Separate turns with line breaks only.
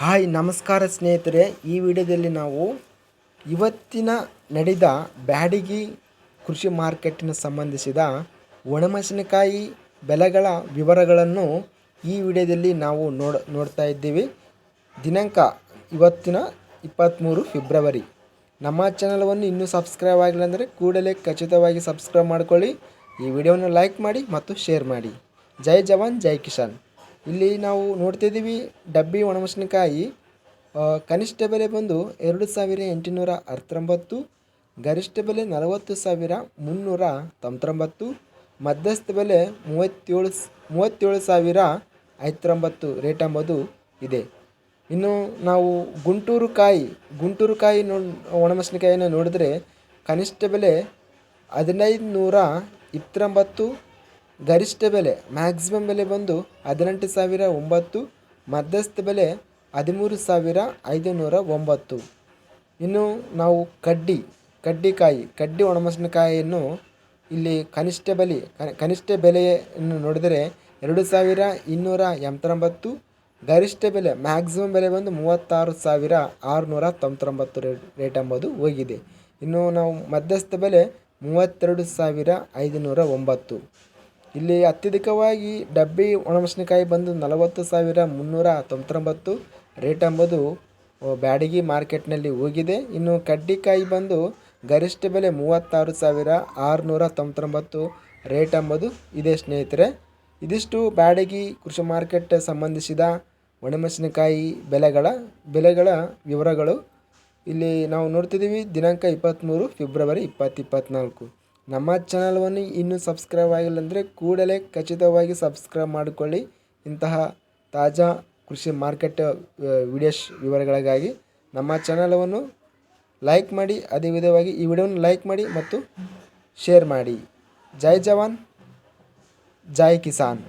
Hi, ನಮಸ್ಕಾರ ಸ್ನೇಹಿತರೆ. ಈ ವಿಡಿಯೋದಲ್ಲಿ ನಾವು ಇವತ್ತಿನ ನಡೆದ ಬ್ಯಾಡಗಿ ಕೃಷಿ ಮಾರ್ಕೆಟಿನ ಸಂಬಂಧಿಸಿದ ಒಣಮೆಣಸಿನಕಾಯಿ ಬೆಲೆಗಳ ವಿವರಗಳನ್ನು ಈ ವಿಡಿಯೋದಲ್ಲಿ ನಾವು ನೋಡ್, ನೋಡ್ತಾ ಇದ್ದೀವಿ. ದಿನಾಂಕ ಇವತ್ತಿನ ಇಪ್ಪತ್ತ್ಮೂರು ಫೆಬ್ರವರಿ. ನಮ್ಮ ಚಾನಲವನ್ನು ಇನ್ನೂ ಸಬ್ಸ್ಕ್ರೈಬ್ ಆಗಿಲ್ಲ ಅಂದರೆ ಕೂಡಲೇ ಖಚಿತವಾಗಿ ಸಬ್ಸ್ಕ್ರೈಬ್ ಮಾಡ್ಕೊಳ್ಳಿ. ಈ ವಿಡಿಯೋವನ್ನು ಲೈಕ್ ಮಾಡಿ ಮತ್ತು ಶೇರ್ ಮಾಡಿ. ಜೈ ಜವಾನ್, ಜೈ ಕಿಸಾನ್. ಇಲ್ಲಿ ನಾವು ನೋಡ್ತಿದ್ದೀವಿ ಡಬ್ಬಿ ಒಣಮೆಣಸಿನಕಾಯಿ ಕನಿಷ್ಠ ಬೆಲೆ ಬಂದು ಎರಡು ಸಾವಿರ ಎಂಟುನೂರ ಹತ್ತೊಂಬತ್ತು ಗರಿಷ್ಠ ಬೆಲೆ ನಲವತ್ತು ಸಾವಿರ ಮುನ್ನೂರ ತೊಂಬತ್ತೊಂಬತ್ತು, ಮಧ್ಯಸ್ಥ ಬೆಲೆ ಮೂವತ್ತೇಳು ಮೂವತ್ತೇಳು ಸಾವಿರ ಐವತ್ತೊಂಬತ್ತು ರೇಟ್ ಎಂಬುದು ಇದೆ. ಇನ್ನು ನಾವು ಗುಂಟೂರು ಕಾಯಿ ಗುಂಟೂರು ಕಾಯಿ ನೋ, ಒಣಮೆಣಸಿನಕಾಯಿನ ನೋಡಿದ್ರೆ ಕನಿಷ್ಠ ಬೆಲೆ ಹದಿನೈದು ನೂರ ಇಪ್ಪತ್ತೊಂಬತ್ತು ಗರಿಷ್ಠ ಬೆಲೆ ಮ್ಯಾಕ್ಸಿಮಮ್ ಬೆಲೆ ಬಂದು ಹದಿನೆಂಟು ಸಾವಿರ ಒಂಬತ್ತು, ಮಧ್ಯಸ್ಥ ಬೆಲೆ ಹದಿಮೂರು ಸಾವಿರ ಐದುನೂರ ಒಂಬತ್ತು. ಇನ್ನು ನಾವು ಕಡ್ಡಿ ಕಡ್ಡಿಕಾಯಿ ಕಡ್ಡಿ ಒಣಮೆಣಸಿನಕಾಯಿಯನ್ನು ಇಲ್ಲಿ ಕನಿಷ್ಠ ಬೆಲೆ ಕನಿಷ್ಠ ಬೆಲೆಯನ್ನು ನೋಡಿದರೆ ಎರಡು ಸಾವಿರ ಇನ್ನೂರ ಎಂಬತ್ತೊಂಬತ್ತು, ಗರಿಷ್ಠ ಬೆಲೆ ಮ್ಯಾಕ್ಸಿಮಮ್ ಬೆಲೆ ಬಂದು ಮೂವತ್ತಾರು ಸಾವಿರ ಆರುನೂರ ತೊಂಬತ್ತೊಂಬತ್ತು ರೇಟ್ ರೇಟ್ ಎಂಬುದು ಹೋಗಿದೆ. ಇನ್ನು ನಾವು ಮಧ್ಯಸ್ಥ ಬೆಲೆ ಮೂವತ್ತೆರಡು ಸಾವಿರ ಐದುನೂರ ಒಂಬತ್ತು. ಇಲ್ಲಿ ಅತ್ಯಧಿಕವಾಗಿ ಡಬ್ಬಿ ಒಣಮೆಣಸಿನಕಾಯಿ ಬಂದು ನಲವತ್ತು ಸಾವಿರ ಮುನ್ನೂರ ತೊಂಬತ್ತೊಂಬತ್ತು. ರೇಟ್ ಎಂಬುದು ಬ್ಯಾಡಗಿ ಮಾರ್ಕೆಟ್ನಲ್ಲಿ ಹೋಗಿದೆ. ಇನ್ನು ಕಡ್ಡಿಕಾಯಿ ಬಂದು ಗರಿಷ್ಠ ಬೆಲೆ ಮೂವತ್ತಾರು ಸಾವಿರ ಆರುನೂರ ತೊಂಬತ್ತೊಂಬತ್ತು. ರೇಟ್ ಎಂಬುದು ಇದೆ ಸ್ನೇಹಿತರೆ. ಇದಿಷ್ಟು ಬ್ಯಾಡಗಿ ಕೃಷಿ ಮಾರ್ಕೆಟ್ ಸಂಬಂಧಿಸಿದ ಒಣಮೆಣಸಿನಕಾಯಿ ಬೆಲೆಗಳ ಬೆಲೆಗಳ ವಿವರಗಳು. ಇಲ್ಲಿ ನಾವು ನೋಡ್ತಿದ್ದೀವಿ, ದಿನಾಂಕ ಇಪ್ಪತ್ತ್ಮೂರು, ಫೆಬ್ರವರಿ ಇಪ್ಪತ್ತು ಇಪ್ಪತ್ತ್ನಾಲ್ಕು. ನಮ್ಮ ಚಾನಲ್ವನ್ನು ಇನ್ನೂ ಸಬ್ಸ್ಕ್ರೈಬ್ ಆಗಿಲ್ಲ ಅಂದರೆ ಕೂಡಲೇ ಖಚಿತವಾಗಿ ಸಬ್ಸ್ಕ್ರೈಬ್ ಮಾಡಿಕೊಳ್ಳಿ. ಇಂತಹ ತಾಜಾ ಕೃಷಿ ಮಾರ್ಕೆಟ್ ವಿಡಿಯೋಸ್ ವಿವರಗಳಿಗಾಗಿ ನಮ್ಮ ಚಾನಲವನ್ನು ಲೈಕ್ ಮಾಡಿ, ಅದೇ ವಿಧವಾಗಿ ಈ ವಿಡಿಯೋನ ಲೈಕ್ ಮಾಡಿ ಮತ್ತು ಶೇರ್ ಮಾಡಿ. ಜೈ ಜವಾನ್, ಜೈ ಕಿಸಾನ್.